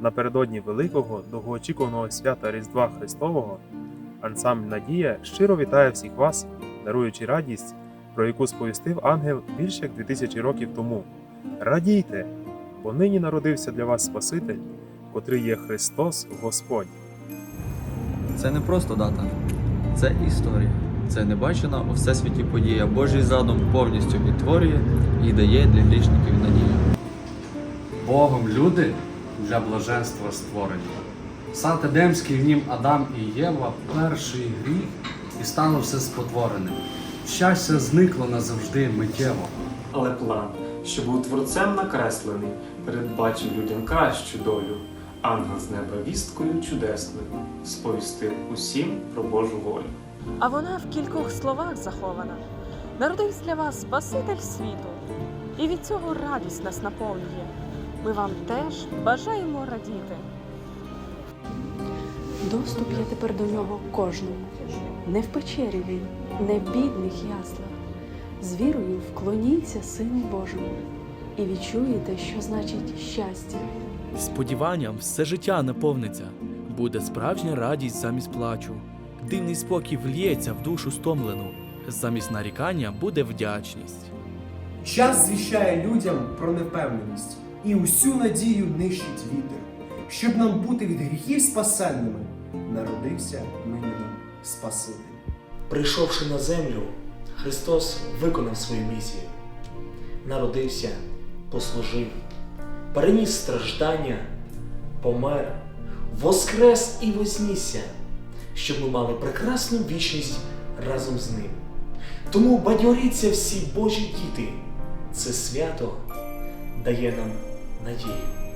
Напередодні великого довгоочікуваного свята Різдва Христового ансамбль Надія щиро вітає всіх вас, даруючи радість, про яку сповістив ангел більше як 2000 років тому. Радійте, бо нині народився для вас Спаситель, котрий є Христос Господь. Це не просто дата, це історія. Це небачена у всесвіті подія. Божий задум повністю відтворює і дає для грішників надію. Богом люди для блаженства створені. Сад Едемський в нім Адам і Єва перший гріх і стало все спотвореним. Щастя зникло назавжди миттєво. Але план, що був творцем накреслений, передбачив людям кращу долю. Ангел з неба вісткою чудесною сповістив усім про Божу волю. А вона в кількох словах захована. Народився для вас Спаситель світу, і від цього радість нас наповнює. Ми вам теж бажаємо радіти. Доступ є тепер до нього кожному. Не в печері він, не в бідних яслах. З вірою вклоніться Сину Божому і відчуєте, що значить щастя. Сподіванням все життя наповниться, буде справжня радість замість плачу. Дивний спокій вліється в душу стомлену, замість нарікання буде вдячність. Час звіщає людям про невпевненість і усю надію нищить вітер. Щоб нам бути від гріхів спасенними, народився нині Спаситель. Прийшовши на землю, Христос виконав свою місію. Народився, послужив, переніс страждання, помер, воскрес і вознісся, щоб ми мали прекрасну вічність разом з ним. Тому бадьоріться всі Божі діти, це свято дає нам надію.